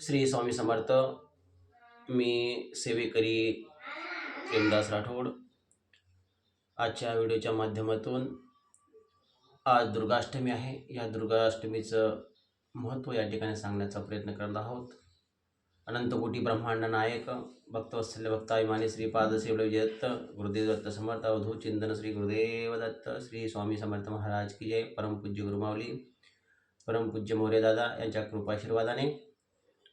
श्री स्वामी समर्थ मी सेवेकरी प्रेमदास राठोड. आजच्या व्हिडिओच्या माध्यमातून आज दुर्गाष्टमी आहे. या दुर्गाष्टमीचं महत्त्व या ठिकाणी सांगण्याचा प्रयत्न करत आहोत. अनंतकोटी ब्रह्मांड नायक भक्तवत्सल्य भक्ताभिमानी श्रीपाद शिवदेव विजयदत्त गुरुदेव दत्त समर्थ अवधू चिंतन श्री गुरुदेव दत्त श्री स्वामी समर्थ महाराज की जय. परमपूज्य गुरुमावली परमपूज्य मोरे दादा यांच्या कृपाशीर्वादाने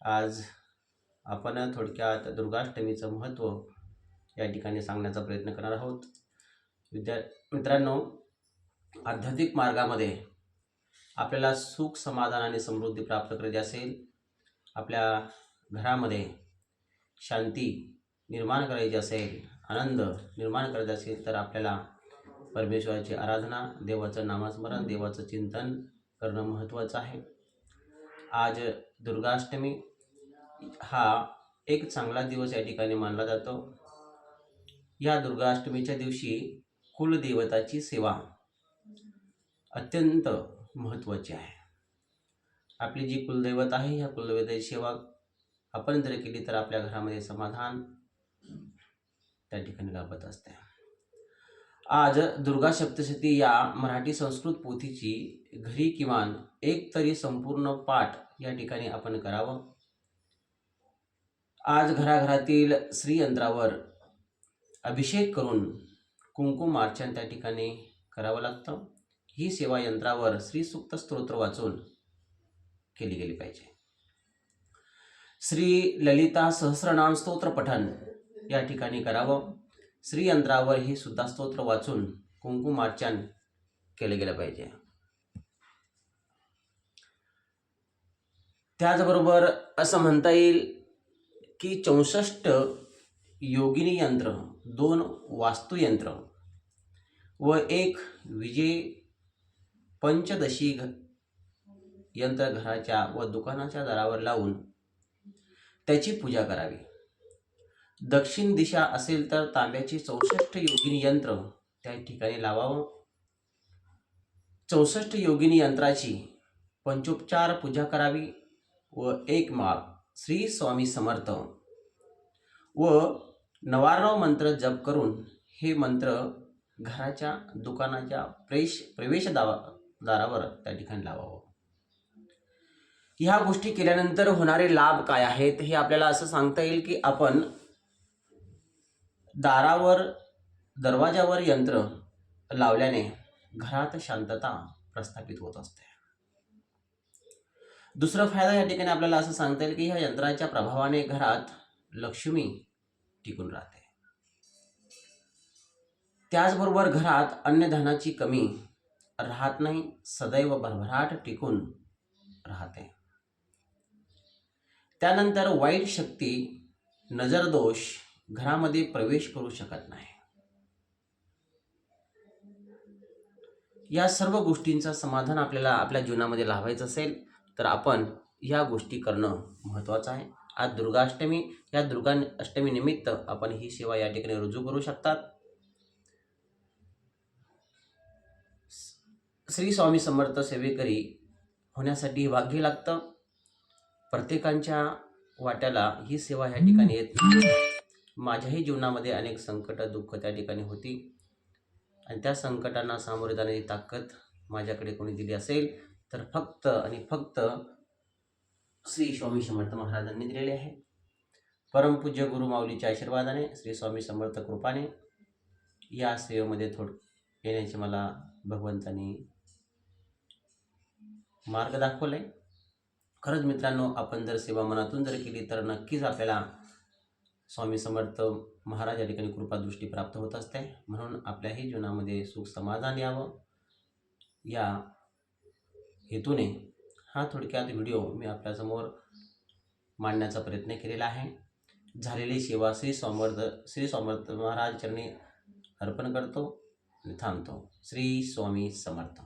आज आपण थोडक्यात दुर्गाष्टमीचं महत्त्व या ठिकाणी सांगण्याचा प्रयत्न करणार आहोत. विद्या मित्रांनो आध्यात्मिक मार्गामध्ये आपल्याला सुख समाधान आणि समृद्धी प्राप्त करायची असेल आपल्या घरामध्ये शांती निर्माण करायची असेल आनंद निर्माण करायचा असेल तर आपल्याला परमेश्वराची आराधना देवाचं नामस्मरण देवाचं चिंतन करणं महत्त्वाचं आहे. आज दुर्गाष्टमी हा एक चांगला दिवस या ठिकाणी मानला जातो. या दुर्गाष्टमीच्या दिवशी कुलदेवताची सेवा अत्यंत महत्त्वाची आहे. आपली जी कुलदैवत आहे ह्या कुलदैवताची सेवा आपण जर केली तर आपल्या घरामध्ये समाधान त्या ठिकाणी लाभत असते. आज दुर्गा सप्तशती या मराठी संस्कृत पोथीची घरी किमान एक तरी संपूर्ण पाठ या ठिकाणी आपण करावं. आज घराघरातील श्रीयंत्रावर अभिषेक करून कुंकुमार्चन त्या ठिकाणी करावं लागतं. ही सेवा यंत्रावर श्रीसुक्त स्तोत्र वाचून केली गेली पाहिजे. श्री ललिता सहस्रनाम स्तोत्र पठण या ठिकाणी करावं. श्रीयंत्रावर ही सुद्धा स्तोत्र वाचून कुंकुमार्चन केलं गेलं पाहिजे. त्याचबरोबर असं म्हणता येईल की चौसष्ट योगिनी यंत्र दोन वास्तुयंत्र व एक विजय पंचदशी घ यंत्र घराच्या व दुकानाच्या दारावर लावून त्याची पूजा करावी. दक्षिण दिशा असेल तर तांब्याची चौसष्ट योगिनी यंत्र त्या ठिकाणी लावावं. चौसष्ट योगिनी यंत्राची पंचोपचार पूजा करावी व एक माळ श्री स्वामी समर्थ. व नवारव मंत्र जप करून हे मंत्र घराच्या दुकानाच्या प्रेश प्रवेश दावा दारावर त्या ठिकाणी लावावं. ह्या गोष्टी केल्यानंतर होणारे लाभ काय आहेत हे आपल्याला असं सांगता येईल की आपण दारावर दरवाजावर यंत्र लावल्याने घरात शांतता प्रस्थापित होत असते. दुसरा फायदा या ठिकाणी आपल्याला असं सांगता येईल की ह्या यंत्राच्या प्रभावाने घरात लक्ष्मी टिकून राहते. त्याचबरोबर घरात अन्नधानाची कमी राहत नाही सदैव भरभराट टिकून राहते. त्यानंतर वाईट शक्ती नजरदोष घरामध्ये प्रवेश करू शकत नाही. या सर्व गोष्टींचा समाधान आपल्याला आपल्या जीवनामध्ये लावायचं असेल. तर आपण या गोष्टी करणं महत्त्वाचं आहे. आज दुर्गाष्टमी या दुर्गा अष्टमी निमित्त आपण ही सेवा या ठिकाणी रुजू करू शकतात. श्री स्वामी समर्थ सेवेकरी होण्यासाठी भाग्य लागतं. प्रत्येकांच्या वाट्याला ही सेवा ह्या ठिकाणी येत नाही. माझ्याही जीवनामध्ये अनेक संकट दुःख त्या ठिकाणी होती. आणि त्या संकटांना सामोरे जाण्याची ताकद माझ्याकडे कोणी दिली असेल तर फक्त आणि फक्त श्री स्वामी समर्थ महाराजांनी दिलेले आहे. परमपूज्य गुरु माऊलीच्या आशीर्वादाने श्री स्वामी समर्थ कृपाने या सेवेमध्ये थोड येण्याचे मला भगवंतांनी मार्ग दाखवला आहे खरंच मित्रांनो आपण जर सेवा मनातून जर केली तर नक्कीच आपल्याला स्वामी समर्थ महाराज या ठिकाणी कृपादृष्टी प्राप्त होत असते. म्हणून आपल्याही जीवनामध्ये सुख समाधान यावं. या हेतूने हा थोडक्यात व्हिडिओ मी आपल्यासमोर मांडण्याचा प्रयत्न केलेला आहे. झालेली सेवा श्री समर्थ श्री समर्थ महाराज चरणी अर्पण करतो आणि थांबतो. श्री स्वामी समर्थ.